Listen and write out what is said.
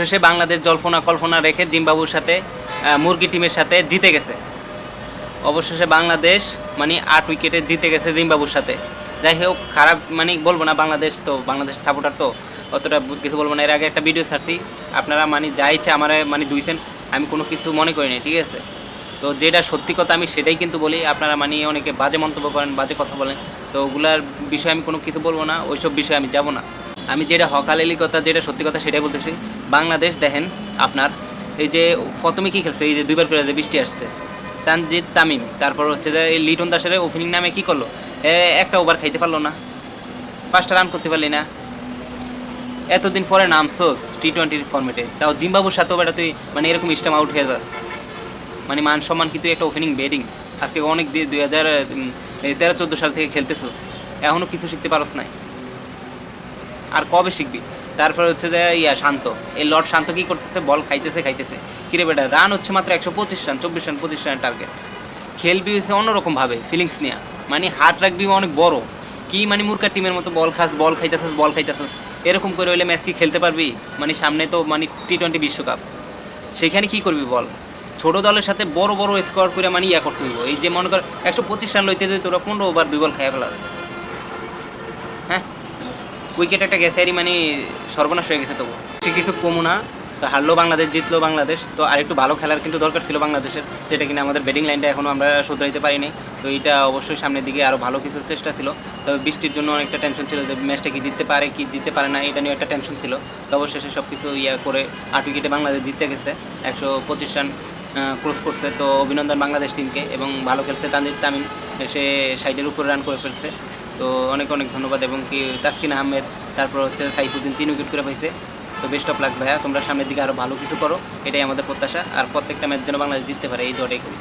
শেষে বাংলাদেশ জল্পনা কল্পনা রেখে জিম্বাবুর সাথে মুরগি টিমের সাথে জিতে গেছে। অবশেষে বাংলাদেশ মানে আট উইকেটে জিতে গেছে জিম্বাবুর সাথে। যাই হোক, খারাপ মানে বলব না বাংলাদেশ তো বাংলাদেশ সাপোর্টার তো, অতটা কিছু বলব না। এর আগে একটা ভিডিও ছাড়ছি। আপনারা মানে যা ইচ্ছে আমার মানে দুইছেন, আমি কোনো কিছু মনে করি না ঠিক আছে? তো যেটা সত্যি কথা, আমি সেটাই কিন্তু বলি। আপনারা মানে অনেকে বাজে মন্তব্য করেন, বাজে কথা বলেন। তো ওগুলার বিষয়ে আমি কোনো কিছু বলব না, ওইসব বিষয়ে আমি যাব না। আমি যেটা হকালেলি কথা, যেটা সত্যি কথা সেটাই বলতেছি। বাংলাদেশ, দেখেন, আপনার, এই যে প্রথমে কী খেলছে? এই যে দুইবার করে যে বৃষ্টি আসছে। তানজিদ তামিম, তারপর হচ্ছে যে এই লিটন দাসের ওপেনিং নামে কী করল? একটা ওভার খাইতে পারল না। পাঁচটা রান করতে পারলি না। এতদিন পরে নামছোস টি টোয়েন্টির ফর্মেটে তাও জিম্বাবুর সাথেও বেটা তুই মানে এরকম স্টাম আউট হয়ে যাস। মানে মান সম্মান কিন্তু একটা ওপেনিং ব্যাটিং আজকে অনেক দুই হাজার তেরো, চোদ্দ সাল থেকে খেলতেছোস। এখনও কিছু শিখতে পারস নাই। আর কবে শিখবি? তারপরে হচ্ছে যে, ইয়া, শান্ত। এই লর্ড শান্ত কি করতেছে? বল খাইতেছে খাইতেছে। কিরে বেটা রান হচ্ছে মাত্র একশো পঁচিশ রান চব্বিশ রান পঁচিশ রানের টার্গেট খেলবি হচ্ছে অন্যরকমভাবে ফিলিংস নিয়ে। মানে হাত রাখবি অনেক বড়। কি মানে মূর্খার টিমের মতো বল খাস, বল খাইতেছিস বল খাইতেছিস। এরকম করে হইলে ম্যাচ কি খেলতে পারবি? মানে সামনে তো মানে টি টোয়েন্টি বিশ্বকাপ। সেখানে কি করবি বল? ছোট দলের সাথে বড় বড় স্কোর করে মানে ইয়া করতে হইব। এই যে মনে কর, একশো পঁচিশ রান লইতে যদি তোরা পনেরো ওভার দুই বল খাইয়া ফেলাস। উইকেট একটা গেছে মানে সর্বনাশ হয়ে গেছে তবু। সে কিছু কমু না হারলো বাংলাদেশ, জিতলো বাংলাদেশ, তো আরেকটু ভালো খেলার কিন্তু দরকার ছিল বাংলাদেশের, যেটা কিনা আমাদের ব্যাটিং লাইনটা এখনও আমরা শুধরাইতে পারিনি, তো এটা অবশ্যই সামনের দিকে আরও ভালো কিছু চেষ্টা ছিল। তবে বৃষ্টির জন্য অনেকটা টেনশন ছিল যে ম্যাচটা কি জিততে পারে, কি জিততে পারে না, এটা নিয়ে একটা টেনশন ছিল। তো অবশেষে সব কিছু ইয়া করে আট উইকেটে বাংলাদেশ জিততে গেছে, একশো পঁচিশ রান ক্রস করছে। তো অভিনন্দন বাংলাদেশ টিমকে এবং ভালো খেলছে। তানজিদ তামিম সে সাইডের উপরে রান করে ফেলছে। তো অনেক অনেক ধন্যবাদ এবং কি তাসকিন আহমেদ, তারপর হচ্ছে সাইফুদ্দিন তিন উইকেট করে পাইছে। তো বেস্ট অফ লাক ভাইয়া, তোমরা সামনের দিকে আরও ভালো কিছু করো। এটাই আমাদের প্রত্যাশা। আর প্রত্যেকটা ম্যাচ যেন বাংলাদেশ জিততে পারে, এই দোয়াটাই করি।